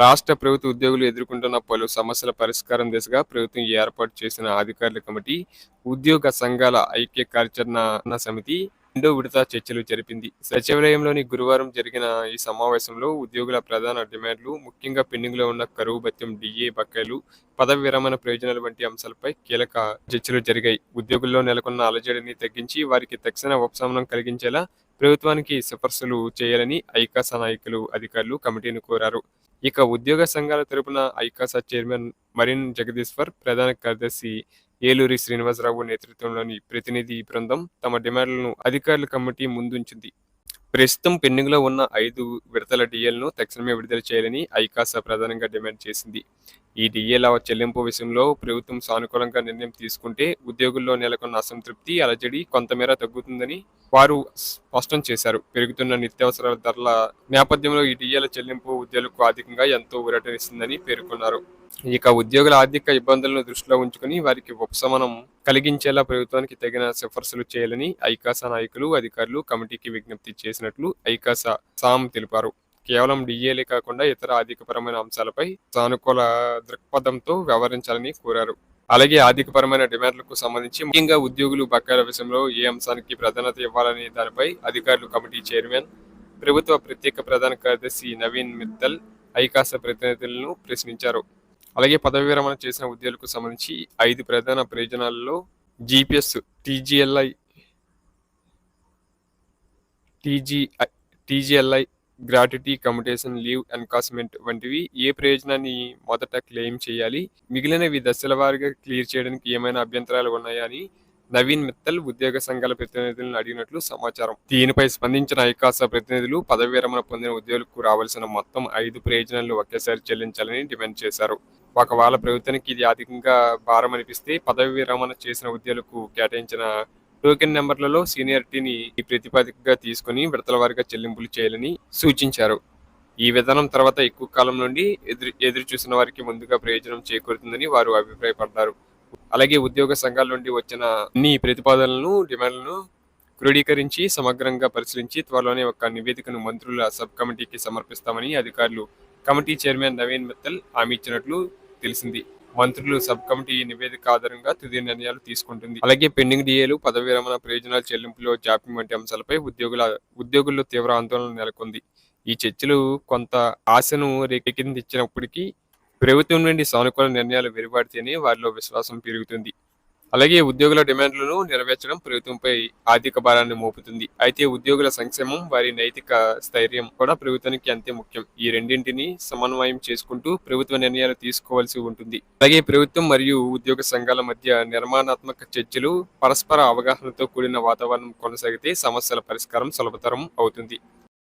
రాష్ట్ర ప్రభుత్వ ఉద్యోగులు ఎదుర్కొంటున్న పలు సమస్యల పరిష్కారం దిశగా ప్రభుత్వం ఏర్పాటు చేసిన అధికారుల కమిటీ ఉద్యోగ సంఘాల ఐక్య కార్యాచరణ సమితి రెండో విడత చర్చలు జరిపింది. సచివాలయంలోని గురువారం జరిగిన ఈ సమావేశంలో ఉద్యోగుల ప్రధాన డిమాండ్లు ముఖ్యంగా పెండింగ్లో ఉన్న కరువు భత్యం డిఏ బకాయిలు పదవి విరమణ ప్రయోజనాలు వంటి అంశాలపై కీలక చర్చలు జరిగాయి. ఉద్యోగుల్లో నెలకొన్న అలజడిని తగ్గించి వారికి తక్షణ ఉపశమనం కలిగించేలా ప్రభుత్వానికి సిఫార్సులు చేయాలని ఐకాస నాయకులు అధికారులు కమిటీని కోరారు. ఇక ఉద్యోగ సంఘాల తరపున ఐకాసా చైర్మన్ మరిన్ జగదీశ్వర్ ప్రధాన కార్యదర్శి ఏలూరి శ్రీనివాసరావు నేతృత్వంలోని ప్రతినిధి బృందం తమ డిమాండ్లను అధికారుల కమిటీ ముందుంచింది. ప్రస్తుతం పెండింగ్లో ఉన్న ఐదు విడతల డిఎల్ను తక్షణమే విడుదల చేయాలని ఐకాసా ప్రధానంగా డిమాండ్ చేసింది. ఈ డిఎల్ చెల్లింపు విషయంలో ప్రభుత్వం సానుకూలంగా నిర్ణయం తీసుకుంటే ఉద్యోగుల్లో నెలకొన్న అసంతృప్తి అలజడి కొంతమేర తగ్గుతుందని వారు స్పష్టం చేశారు. పెరుగుతున్న నిత్యావసరాల ధరల నేపథ్యంలో ఈ డిఎల్ చెల్లింపు ఉద్యోగులకు అధికంగా ఎంతో ఊరటనిస్తుందని పేర్కొన్నారు. ఇక ఉద్యోగుల ఆర్థిక ఇబ్బందులను దృష్టిలో ఉంచుకుని వారికి ఉపశమనం కలిగించేలా ప్రభుత్వానికి తగిన సిఫార్సులు చేయాలని ఐకాసా నాయకులు అధికారులు కమిటీకి విజ్ఞప్తి చేసినట్లు ఐకాసా సామ్ తెలిపారు. కేవలం డిఏలే కాకుండా ఇతర ఆర్థికపరమైన అంశాలపై సానుకూల దృక్పథంతో వ్యవహరించాలని కోరారు. అలాగే ఆర్థికపరమైన డిమాండ్లకు సంబంధించి ముఖ్యంగా ఉద్యోగులు బకాయిల విషయంలో ఏ అంశానికి ప్రాధాన్యత ఇవ్వాలనే దానిపై అధికారులు కమిటీ చైర్మన్ ప్రభుత్వ ప్రత్యేక ప్రధాన కార్యదర్శి నవీన్ మిత్తల్ ఐకాస ప్రతినిధులను ప్రశ్నించారు. అలాగే పదవి విరమణ చేసిన ఉద్యోగులకు సంబంధించి ఐదు ప్రధాన ప్రయోజనాల్లో GPS TGLI TG TGLI gratuity commutation leave encashment వంటివి ఏ ప్రయోజనాన్ని మొదట క్లెయిమ్ చేయాలి? మిగిలినవి దశల వారీగా క్లియర్ చేయడానికి ఏమైనా అభ్యంతరాలు ఉన్నాయా అని నవీన్ మిత్తల్ ఉద్యోగ సంఘాల ప్రతినిధులను అడిగినట్లు సమాచారం. దీనిపై స్పందించిన ఐకాసా ప్రతినిధులు పదవి విరమణ పొందిన ఉద్యోగులకు రావాల్సిన మొత్తం ఐదు ప్రయోజనాలు ఒకేసారి చెల్లించాలని డిమాండ్ చేశారు. ఒకవేళ ప్రభుత్వానికి ఇది అధికంగా భారం అనిపిస్తే పదవి విరమణ చేసిన ఉద్యోగులకు కేటాయించిన టోకెన్ నెంబర్లలో సీనియారిటీని ప్రతిపాదికగా తీసుకుని విడతల వారిగా చెల్లింపులు చేయాలని సూచించారు. ఈ విధానం తర్వాత ఎక్కువ కాలం నుండి ఎదురు ఎదురు చూసిన వారికి ముందుగా ప్రయోజనం చేకూరుతుందని వారు అభిప్రాయపడ్డారు. అలాగే ఉద్యోగ సంఘాల నుండి వచ్చిన అన్ని ప్రతిపాదనలను డిమాండ్లను క్రోడీకరించి సమగ్రంగా పరిశీలించి త్వరలోనే ఒక నివేదికను మంత్రుల సబ్ కమిటీకి సమర్పిస్తామని అధికారులు కమిటీ చైర్మన్ నవీన్ మిత్తల్ హామీ ఇచ్చినట్లు తెలిసింది. మంత్రులు సబ్ కమిటీ ఈ నివేదిక ఆధారంగా తుది నిర్ణయాలు తీసుకుంటుంది. అలాగే పెండింగ్ డిఏలు పదవి విరమణ ప్రయోజనాల చెల్లింపులో జాప్యం వంటి అంశాలపై ఉద్యోగుల ఉద్యోగుల్లో తీవ్ర ఆందోళన నెలకొంది. ఈ చర్చలు కొంత ఆశను రేకెత్తించినప్పటికీ ప్రభుత్వం నుండి సానుకూల నిర్ణయాలు వెలువడితేనే వారిలో విశ్వాసం పెరుగుతుంది. అలాగే ఉద్యోగుల డిమాండ్లను నెరవేర్చడం ప్రభుత్వంపై ఆర్థిక భారాన్ని మోపుతుంది. అయితే ఉద్యోగుల సంక్షేమం వారి నైతిక స్థైర్యం కూడా ప్రభుత్వానికి అంతే ముఖ్యం. ఈ రెండింటిని సమన్వయం చేసుకుంటూ ప్రభుత్వ నిర్ణయాలు తీసుకోవాల్సి ఉంటుంది. అలాగే ప్రభుత్వం మరియు ఉద్యోగ సంఘాల మధ్య నిర్మాణాత్మక చర్చలు పరస్పర అవగాహనతో కూడిన వాతావరణం కొనసాగితే సమస్యల పరిష్కారం సులభతరం అవుతుంది.